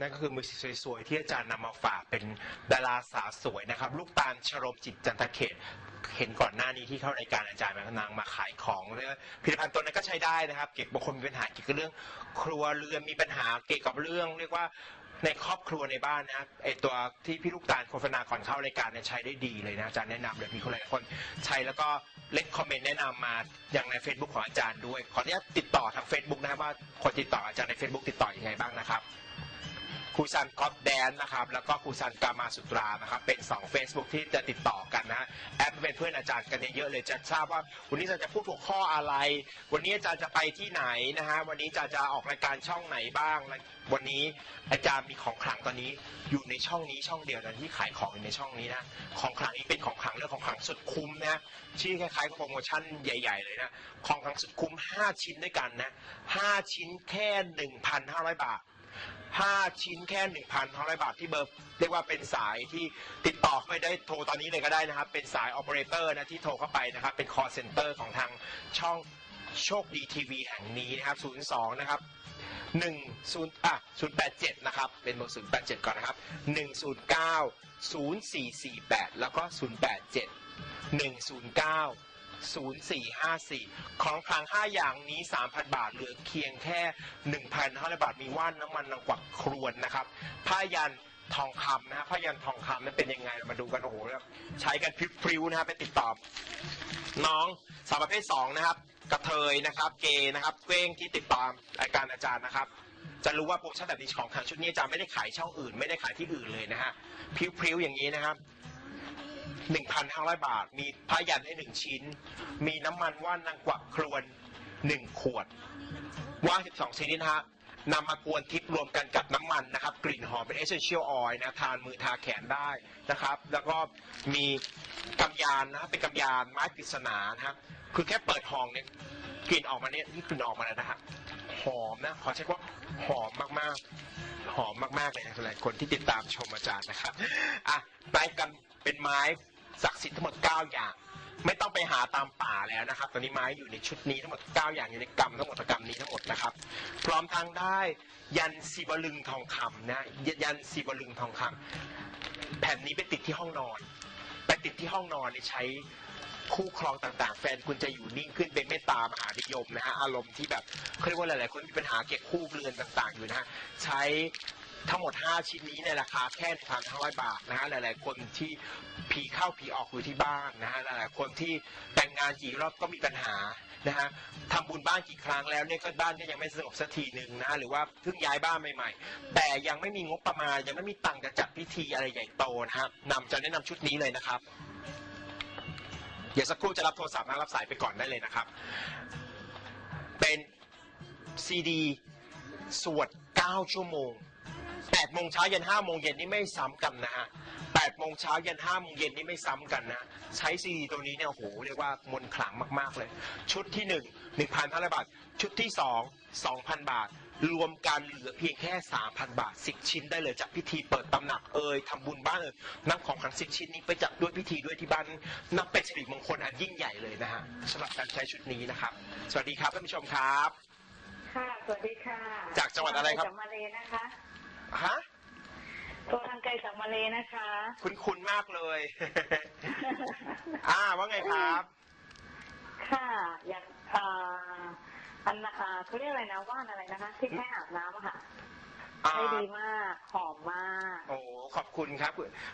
นั่นก็คือมือสวยๆที่อาจารย์นำมาฝากเป็นดาราสาวสวยนะครับ ลูกตาลชโรมจิตจันทเขต เห็นก่อนหน้านี้ที่เข้ารายการอาจารย์มานางมาขายของเรื่องผลิตภัณฑ์ตัวนั้นก็ใช้ได้นะครับ เกี่ยวกับบางคนมีปัญหาเกี่ยวกับเรื่อง ครัวเรือนมีปัญหาเกี่ยวกับเรื่อง เรียกว่า ในครอบครัวในบ้านนะครับไอตัวที่พี่ลูกตาลโฆษณาก่อนเข้ารายการเนี่ยใช้ได้ดีเลยนะอาจารย์แนะนำเลยมีคนหลายคนใช้แล้วก็เล็กคอมเมนต์แนะนำมาอย่างใน Facebook ของอาจารย์ด้วย ขออนุญาตติดต่อทาง Facebook นะครับว่าคนติดต่ออาจารย์ใน Facebook ติดต่ออยังไงบ้างนะครับ ครูซันก๊อฟแดนนะครับ แล้วก็ครูซันกามาสุตรานะครับ เป็น 2 Facebook ที่จะติดต่อกันนะฮะแอดเป็นเพื่อนอาจารย์กันเยอะๆเลยจะทราบว่าวันนี้อาจารย์จะพูดหัวข้ออะไร วันนี้อาจารย์จะไปที่ไหนนะฮะวันนี้อาจารย์จะออกรายการช่องไหนบ้าง วันนี้อาจารย์มีของขลังตอนนี้อยู่ในช่องนี้ช่องเดียวนะที่ขายของอยู่ในช่องนี้นะของขลังนี้เป็นของขลังเรื่องของขลังสุดคุ้มนะชื่อคล้ายๆกับโปรโมชั่นใหญ่ ๆ เลยนะของขลังสุดคุ้ม 5 ชิ้นด้วยกันนะ5ชิ้นแค่ 1,500 บาท ห้าชิ้นแค่หนึ่งพันห้าร้อยบาทที่เบอร์เรียกว่าเป็นสายที่ติดต่อไม่ได้โทรตอนนี้เลยก็ได้นะครับ เป็นสายออเปอเรเตอร์นะที่โทรเข้าไปนะครับ เป็นคอร์เซ็นเตอร์ของทางช่องโชคดีทีวีแห่งนี้นะครับ 02 นะครับหนึ่งศูนย์อะศูนย์แปดเจ็ดนะครับ เป็นเบอร์ศูนย์แปดเจ็ดก่อนนะครับหนึ่งศูนย์เก้าศูนย์สี่สี่แปดแล้วก็ศูนย์แปดเจ็ดหนึ่งศูนย์เก้า 0454 ของคลัง5 อย่างนี้ 3,000 บาทเหลือเคียงแค่ 1,500 บาทมีว่านน้ำมันนางกวักครวนนะครับผ้ายันทองคำนะฮะผ้ายันทองคำนั้นเป็นยังไงเรามาดูกันโอ้โหใช้กันพริ้วๆนะครับไปติดต่อน้องสาวประเภท2นะครับ กระเทยนะครับ เกย์นะครับเก้งที่ติดตามรายการอาจารย์นะครับ จะรู้ว่าโปรโมชั่นแบบนี้ของทางชุดนี้อาจารย์ไม่ได้ขายช่องอื่น ไม่ได้ขายที่อื่นเลยนะฮะพริ้วๆอย่างนี้นะครับ 1,500บาท มีผ้ายันให้1ชิ้น มีน้ำมันว่านนางกวักครวน1ขวด ว่าน12ชนิดนะฮะนำมากวนทิพย์รวมกันกับน้ำมันนะครับ กลิ่นหอมเป็น essential oil นะทานมือทาแขนได้นะครับ แล้วก็มีกำยานนะเป็นกำยานไม้ปริศนานะครับคือแค่เปิดหองเนี่ยกลิ่นออกมาเนี่ยนี่กลิ่นออกมาแล้วนะฮะหอมนะขอใช้คำว่าหอมมากๆ หอมมากๆเลยนะหลายคนที่ติดตามชมอาจารย์นะครับอะไปกันเป็นไม้ ศักดิ์สิทธิ์ทั้งหมด 9 อย่าง ไม่ต้องไปหาตามป่าแล้วนะครับ ตอนนี้ไม้อยู่ในชุดนี้ทั้งหมด 9 อย่างอยู่ในกรรมทั้งหมดกรรมนี้ทั้งหมดนะครับ พร้อมทางได้ยันสีบลึงทองคำนะยันสีบลึงทองคำแผ่นนี้ไปติดที่ห้องนอน ไปติดที่ห้องนอนใช้คู่ครองต่างๆ แฟนคุณจะอยู่นิ่งขึ้นเป็นเมตตามหานิยมนะฮะอารมณ์ที่แบบเขาเรียกว่าหลายๆคนมีปัญหาเก็บคู่เรือนต่างๆ อยู่นะฮะใช้ ทั้งหมด 5 ชิ้นนี้ในราคาแค่1,500 บาทนะฮะหลาย ๆ คนที่ผีเข้าผีออกอยู่ที่บ้านนะฮะหลายๆคนที่แต่งงานกี่รอบก็มีปัญหานะฮะทำบุญบ้านกี่ครั้งแล้วเนี่ยก็บ้านก็ยังไม่สงบสักทีหนึ่งนะหรือว่าเพิ่งย้ายบ้านใหม่ ๆ แต่ยังไม่มีงบประมาณยังไม่มีตังค์จะจัดพิธีอะไรใหญ่โตนะครับนำจะแนะนำชุดนี้เลยนะครับเดี๋ยวสักครู่จะรับโทรศัพท์นะรับสายไปก่อนได้เลยนะครับ เป็นซีดี สวด 9 ชั่วโมง 8โมงเช้ายัน5โมงเย็นนี่ไม่ซ้ำกันนะฮะ8โมงเช้ายัน5โมงเย็นนี่ไม่ซ้ำกันนะ ใช้ซีดีตัวนี้เนี่ยโอ้โหเรียกว่ามนต์ขลังมากๆเลย ชุดที่ 1 1,500 บาท ชุดที่ 2 2,000 บาท รวมกันเหลือเพียงแค่ 3,000 บาท 10 ชิ้นได้เลยจากพิธีเปิดตำหนักเอ่ยทำบุญบ้านเอ่ยนำของขลัง10 ชิ้นนี้ไปจัดด้วยพิธีด้วยที่บ้านนับเป็นสิริมงคลอันยิ่งใหญ่เลยนะฮะสำหรับการใช้ชุดนี้นะครับ สวัสดีครับท่านผู้ชมครับ ค่ะ สวัสดีค่ะ จากจังหวัดอะไรครับ จากมาเลนะคะ ฮะตัวทางไกลจากมาเลนะคะ คุณคุณมากเลย อ่าว่าไงครับ ค่ะ อยากอ่าอันน่ะอ่าเขาเรียกอะไรนะว่านอะไรนะคะ ที่แค่อาบน้ำอะค่ะอ่าใช้ดีมาก หอมมาก โอ้ขอบคุณครับ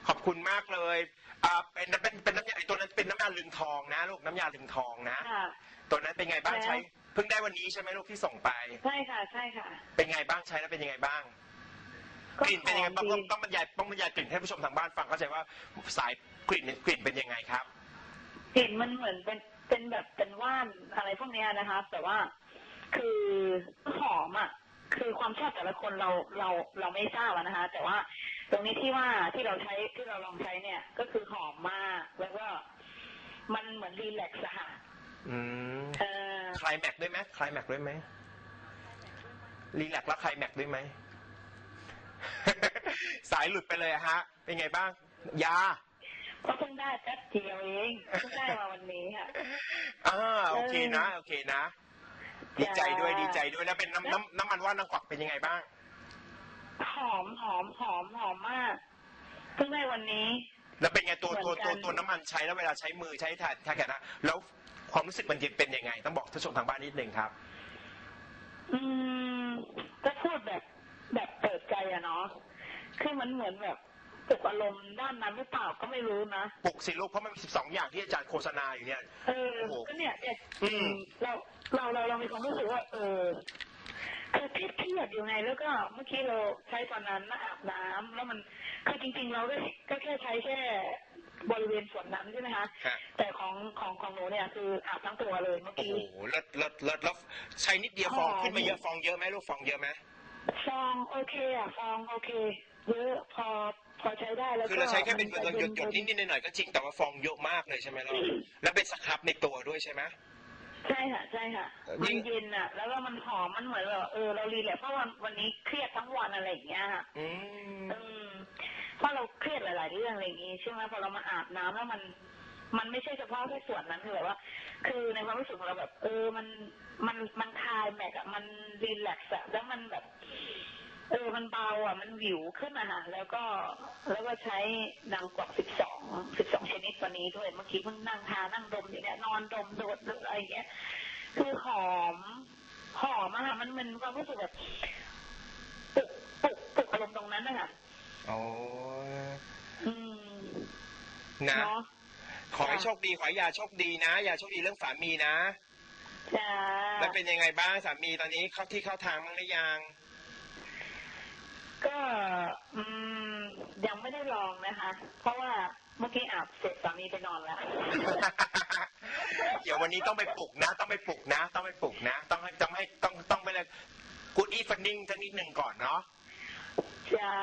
ขอบคุณมากเลยอ่าเป็นเป็นเป็นน้ำยาไอ้ตัวนั้นเป็นน้ำยาลึงทองนะลูกน้ำยาลึงทองนะค่ะตัวนั้นเป็นไงบ้างแล้วใช้เพิ่งได้วันนี้ใช่ไหมลูกที่ส่งไป ใช่ค่ะ ใช่ค่ะ เป็นไงบ้างใช้แล้วเป็นยังไงบ้าง กลิ่นเป็นยังไงบ้างหต้อองมดี ต้องบรรยายต้องบรรยายกลิ่นให้ผู้ชมทางบ้านฟังเข้าใจว่าสายกลิ่นกลิ่นเป็นยังไงครับ กลิ่นมันเหมือนเป็นเป็นแบบเป็นว่านอะไรพวกเนี้ยนะคะ แต่ว่าคือหอมอะคือความชอบแต่ละคนเราเราเราไม่ทราบอะนะคะ แต่ว่าตรงนี้ที่ว่าที่เราใช้ที่เราลองใช้เนี่ย ก็คือหอมมากแล้วก็มันเหมือนรีแลกซ์อะค่ะอืมเออคลายแม็กด้วยไหมคลายแม็กด้วยไหมรีแลกซ์แล้วคลายแม็กด้วยไหม สายหลุดไปเลยอะฮะ เป็นไงบ้าง ยา ก็เพิ่งได้แป๊บเดียวเองเพิ่งได้มาวันนี้ค่ะอ่าโอเคนะ โอเคนะ ดีใจด้วยดีใจด้วยแล้วเป็นน้ำน้ำน้ำมันว่านนางกวักเป็นยังไงบ้าง หอมหอมหอมหอมมากเพิ่งได้วันนี้ แล้วเป็นไงตัวตัวเหมืตัวอนกันตัวน้ำมันใช้แล้วเวลาใช้มือใช้ถ่ายถ่ายแกนะแล้วความรู้สึกมันจะเป็นยังไง ต้องบอกท่านผู้ชมทางบ้านนิดหนึ่งครับ อืมถ้าพูดแบบแบบเปิดใจ อะเนาะคือมันเหมือนแบบปลุกอารมณ์ด้านนั้นหรือเปล่าก็ไม่รู้นะปลุกสิลูกเพราะมันมี12อย่างที่อาจารย์โฆษณาอยู่เนี่ยเออโอ้โหก็เนี่ยเนี่ยอืมเราเราเราเรามีความรู้สึกว่า เออคือเครียดเครียดอยู่ไงแล้วก็เมื่อกี้เราใช้ตอนนั้นนะอาบน้ำแล้วมันคือจริง ๆ เราก็ก็แค่ใช้แค่บริเวณส่วนนั้นใช่ไหมคะฮะแต่ของของของหนูเนี่ยคืออาบทั้งตัวเลยเมื่อโอ้กี้โหเลิศเลิศเลิศแล้วใช้นิดเดียวฟองขึ้นมาเยอะฟองเยอะไหมลูกฟองเยอะไหม ฟองโอเคอะฟองโอเคเยอะพอพอใช้ได้แล้วก็คือเราใช้แค่เป็นมัหยจะดหยดหยดนิดนิดหน่อยๆก็จริงแต่ว่าฟองเยอะมากเลยใช่ไหมลูกแล้วเป็นสครับในตัวด้วยใช่ไหมใช่ค่ะใช่ค่ะเอ่อมัยิ่นงเย็นอะแล้วก็มันหอมมันเหมือนแบบเออเรารีแลกซ์เพราะวันวันนี้เครียดทั้งวันอะไรอย่างเงี้ยค่ะอืมอืมเพราะเราเครียดหลาย ๆ เรื่องอะไรอย่างงี้ใช่ไหมพอเรามาอาบน้ำแล้วมัน มันไม่ใช่เฉพาะแค่ส่วนนั้นคือแบบว่า คือในความรู้สึกของเราแบบ เออมันมันมันคลายแม็กอะมันรีแลกซ์อะแล้วมันแบบ เออมันเบาอะ มันวิวขึ้นอะค่ะแล้วก็แล้วก็ใช้นางกวักสิบสองสิบสองชนิดวันนี้ด้วยเมื่อกี้เพิ่งนั่งทานั่งดมอยู่เนี่ยนอนดมโดดอะไรอย่างเงี้ยคือหอมหอมอะค่ะมันมันความรู้สึกแบบปลุกปลุกปลุกอารมณ์ตรงนั้นนะคะโอ้อืมนะเนาะ ขอให้โชคดีขอให้ยาโชคดีนะอย่าโชคดีเรื่องสามีนะจ้าแล้วเป็นยังไงบ้างสามีตอนนี้เข้าที่เข้าทางบ้างหรือยัง ก็อืมยังไม่ได้ลองนะคะ เพราะว่าเมื่อกี้อาบเสร็จสามีไปนอนแล้ว เดี๋ยววันนี้ต้องไปปลุกนะ ต้องไปปลุกนะ ต้องไปปลุกนะ ต้องให้ต้องให้ต้องต้องไปเลยกูดอีฟันนิ่งสักนิดหนึ่งก่อนเนาะจ้า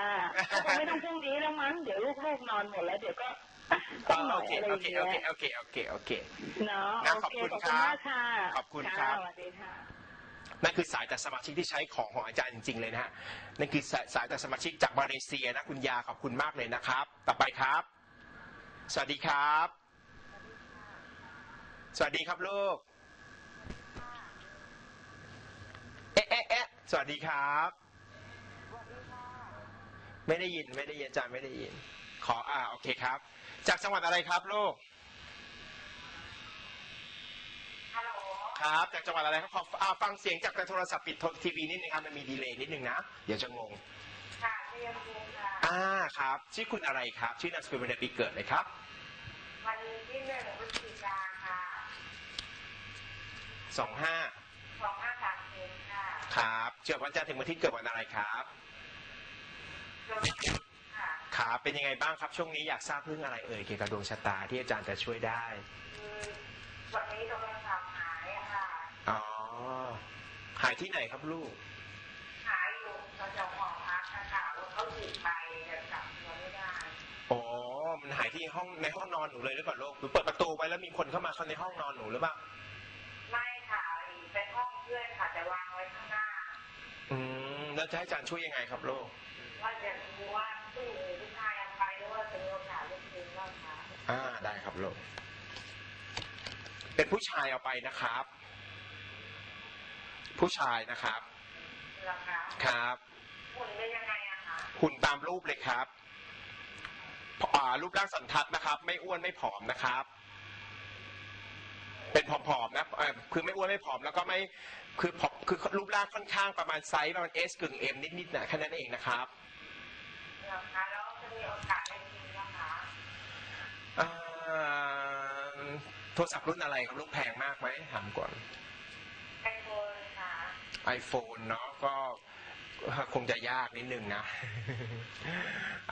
คงไม่ต้องพรุ่งนี้แล้วมั้งเดี๋ยวลูกๆนอนหมดแล้วเดี๋ยวก็ อะต้องหน่โออยเคอะไรอโอย่างเคเงี้โอเคยโอเคโอเคโอเคเนาะนะโอขอบเคคุณขอบคคุรับณมากค่ะขอบคุณครับะสวัสดีค่ะนั่นคือสายจากสมาชิกที่ใช้ของของอาจารย์จริง ๆ เลยนะฮะนั่นคือสายสายจากสมาชิกจากมาเลเซียนะคุณยาขอบคุณมากเลยนะครับ ต่อไปครับ สวัสดีครับ สวัสดีครับลูกเอ๊ะเอ๊ะเอ๊ะสวัสดีครับ ไม่ได้ยินไม่ได้ยินอาจารย์ไม่ได้ยิน ขออ่าโอเคครับ จากจังหวัดอะไรครับลูกครับ จากจังหวัดอะไรครับขออ่าฟังเสียงจากโทรศัพท์ปิดทีวีนิดนึงครับมันมีดีเลย์นิดนึงนะเดี๋ยวจะงงค่ะเรียนรู้ค่ะอ่าครับ ชื่อคุณอะไรครับ ชื่อนามสกุลวันเดือนปีเกิดเลยครับ วันที่หนึ่งพฤศจิกาค่ะสองห้าสองห้าสามเองค่ะครับเกิดวันจันทร์ถึงวันอาที่เกิดวันอะไรครับจนค่ะค รับเป็นยังไงบ้างครับ ช่วงนี้อยากทราบเรื่องอะไรเอ่ยเกี่ยวกับดวงชะตาที่อาจารย์จะช่วยได้คือวันนี้โทรศัพท์หายอะค่ะอ๋อหายที่ไหนครับลูกหายอยู่ตอนจะหอพักนะคะรถเขาหยิบไปแต่จับตัวไม่ได้อ๋อมันหายที่ห้องในห้องนอนหนูเลยหรือเปล่าลูกหรือเปิดประตูไปแล้วมีคนเข้ามาเข้าในห้องนอนหนูหรือเปล่าไม่ค่ะเป็นห้องเพื่อนค่ะแต่วางไว้ข้างหน้า อืมแล้วจะให้อาจารย์ช่วยยังไงครับลูก ว่าจะรู้ว่าตู้หรือผู้ชายเอาไปหรือว่าจะมีโอกาสลูกคืนบ้างคะอ่าได้ครับลูกเป็นผู้ชายเอาไปนะครับ ผู้ชายนะครับเหรอคะครับหุ่นเป็นยังไงอะคะหุ่นตามรูปเลยครับอ่ารูปร่างสันทัดนะครับ ไม่อ้วนไม่ผอมนะครับ เป็นผอมๆนะเอ่อคือไม่อ้วนไม่ผอมแล้วก็ไม่คือผอมคือรูปร่างค่อนข้างประมาณไซส์ประมาณ S กึ่ง M นิดๆนะแค่นั้นเองนะครับเหรอ คะแล้วจะมีโอกาสได้กินบ้างคะอ่าโทรศัพท์รุ่นอะไรครับลูกแพงมากไหมถามก่อนไอโฟนค่ะ iPhone เนาะก็คงจะยากนิดนึงนะ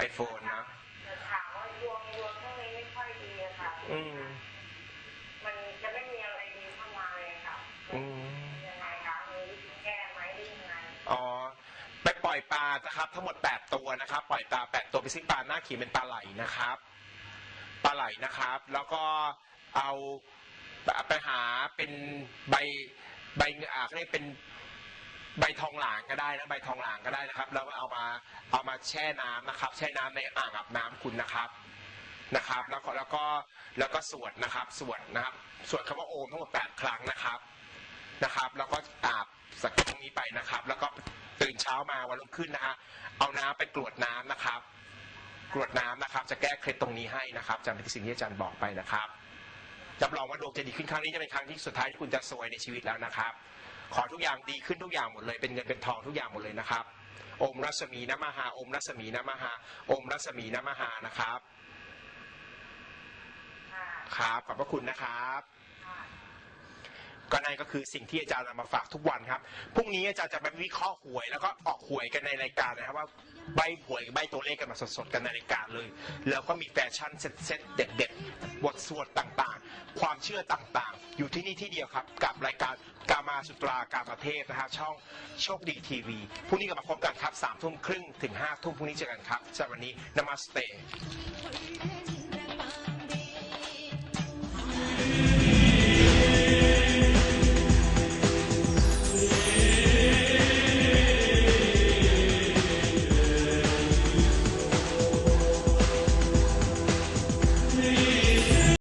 iPhone นะแต่ถามว่าดวงดวงช่วงนี้ไม่ค่อยดีอะค่ะอืม มันจะไม่มีอะไรดีเข้ามาเลยค่ะ อืม ยังไงคะมีวิธีแก้ไหมหรือยังไง อ๋อไปลานะครับ ทั้งหมด 8 ตัวนะครับ ปล่อยปลา 8 ตัวไปซื้อปลาหน้าขีเป็นปลาไหลนะครับ ปลาไหลนะครับ แล้วก็เอาไปหาเป็นใบใบอ่าเรียกเป็นใบทองหลางก็ได้นะใบทองหลางก็ได้นะครับ แล้วเอามาเอามาแช่น้ำนะครับ แช่น้ำในอ่างอาบน้ำคุณนะครับนะครับ แล้วก็แล้วก็แล้วก็สวดนะครับ สวดนะครับ สวดคำว่าโอมทั้งหมด8ครั้งนะครับนะครับ แล้วก็อาบสักตรงนี้ไปนะครับ แล้วก็ ตื่นเช้ามาวันรุ่งขึ้นนะฮะเอาน้ำไปกรวดน้ำนะครับ กรวดน้ำนะครับ จะแก้เคล็ดตรงนี้ให้นะครับจำเป็นสิ่งที่อาจารย์บอกไปนะครับรับรองว่าดวงจะดีขึ้นครั้งนี้จะเป็นครั้งที่สุดท้ายที่คุณจะสวยในชีวิตแล้วนะครับ ขอทุกอย่างดีขึ้นทุกอย่างหมดเลย เป็นเงินเป็นทองทุกอย่างหมดเลยนะครับ อมรัศมีนมหาอมรัศมีนมหาอมรัศมีนมหานะครับค่ะครับขอบพระคุณนะครับค่ะ ก็นั่นก็คือสิ่งที่อาจารย์นำมาฝากทุกวันครับพรุ่งนี้อาจารย์จะไปวิเคราะห์หวยแล้วก็ออกหวยกันในรายการนะครับว่าใบหวยใบตัวเลขกันมาสดๆกันในรายการเลย แล้วก็มีแฟชั่นเซ็ตๆเด็ดๆบทสวดต่างๆ ความเชื่อต่างๆ อยู่ที่นี่ที่เดียวครับ กับรายการกามาสุตรากามาเทพนะฮะช่องโชคดีทีวีพรุ่งนี้กลับมาพบกันครับสามทุ่มครึ่งถึงห้าทุ่มพรุ่งนี้เจอกันครับสำหรับวันนี้นมาสเต